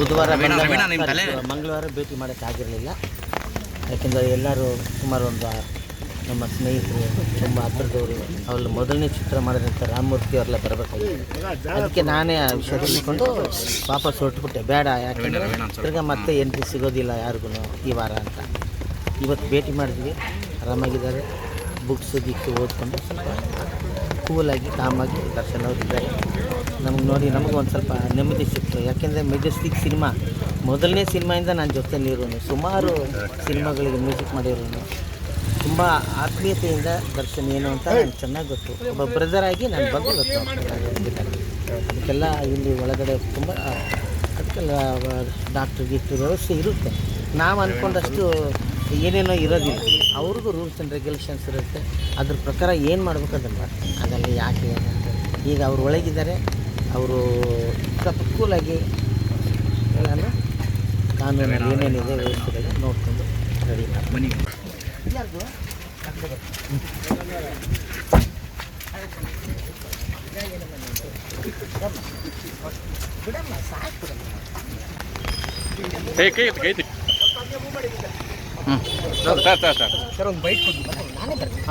ಬುಧವಾರ ಮಂಗಳವಾರ ಭೇಟಿ ಮಾಡೋಕ್ಕಾಗಿರಲಿಲ್ಲ ಯಾಕೆಂದರೆ ಎಲ್ಲರೂ ಸುಮಾರು ಒಂದು ನಮ್ಮ ಸ್ನೇಹಿತರು ತುಂಬ ಹತ್ರದವರು ಅವ್ರ ಮೊದಲನೇ ಚಿತ್ರ ಮಾಡಿದಂಥ ರಾಮಮೂರ್ತಿ ಅವರೆಲ್ಲ ಬರಬೇಕಾಗಿತ್ತು. ಅದಕ್ಕೆ ನಾನೇ ಆ ವಿಷಯ ತಿಳ್ಕೊಂಡು ವಾಪಸ್ ಹೊರಟುಬಿಟ್ಟೆ. ಬೇಡ ಯಾಕೆಂದರೆ. ತಿರ್ಗಾ ಮತ್ತೆ ಎಂಟ್ರಿ ಸಿಗೋದಿಲ್ಲ ಯಾರಿಗೂ ಈ ವಾರ ಅಂತ. ಇವತ್ತು ಭೇಟಿ ಮಾಡಿದ್ವಿ. ಆರಾಮಾಗಿದ್ದಾರೆ. ಬುಕ್ಸ್ ಗಿಕ್ಸ್ ಓದ್ಕೊಂಡು ಸ್ವಲ್ಪ ಕೂಲಾಗಿ ಕಾಮಾಗಿ ದರ್ಶನ ಅವ್ರು ಇದ್ದಾರೆ ನಮ್ಗೆ ನೋಡಿ, ನಮಗೂ ಒಂದು ಸ್ವಲ್ಪ ನೆಮ್ಮದಿ ಸಿಕ್ತು. ಯಾಕೆಂದರೆ ಮೆಜೆಸ್ಟಿಕ್ ಸಿನಿಮಾ, ಮೊದಲನೇ ಸಿನಿಮಾಯಿಂದ ನನ್ನ ಜೊತೆಯಲ್ಲಿರೋನು ಸುಮಾರು ಸಿನಿಮಾಗಳಿಗೆ ಮ್ಯೂಸಿಕ್ ಮಾಡಿರೋನು. ತುಂಬ ಆತ್ಮೀಯತೆಯಿಂದ ದರ್ಶನ್ ಏನು ಅಂತ ನನಗೆ ಚೆನ್ನಾಗಿ ಗೊತ್ತು. ಒಬ್ಬ ಬ್ರದರ್ ಆಗಿ ನಾನು ಬಂದು ಗೊತ್ತು ಅದಕ್ಕೆಲ್ಲ ಇಲ್ಲಿ ಒಳಗಡೆ ತುಂಬ, ಅದಕ್ಕೆಲ್ಲ ಡಾಕ್ಟ್ರ್ ಗೀಕ್ಟ್ರ್ ವ್ಯವಸ್ಥೆ ಇರುತ್ತೆ. ನಾವು ಅಂದ್ಕೊಂಡಷ್ಟು ಏನೇನೋ ಇರೋದಿಲ್ಲ. ಅವ್ರಿಗೂ ರೂಲ್ಸ್ ಆ್ಯಂಡ್ ರೆಗ್ಯುಲೇಷನ್ಸ್ ಇರುತ್ತೆ. ಅದ್ರ ಪ್ರಕಾರ ಏನು ಮಾಡ್ಬೇಕು ಅದನ್ನು? ಅದೆಲ್ಲ ಯಾಕೆ? ಈಗ ಅವ್ರು ಒಳಗಿದ್ದಾರೆ. ಅವರು ಸ್ವಲ್ಪ ಕೂಲಾಗಿ ಎಲ್ಲ ಕಾನೂನಲ್ಲಿ ಏನೇನಿದೆ ವ್ಯವಸ್ಥೆಗಳು ನೋಡ್ಕೊಂಡು ರೆಡಿ ಮಾಡಿ. ಬಿಡಮ್ಮ ಸಾಕು ಸರ್ ನಾನೇ ಬರ್ತೀನಿ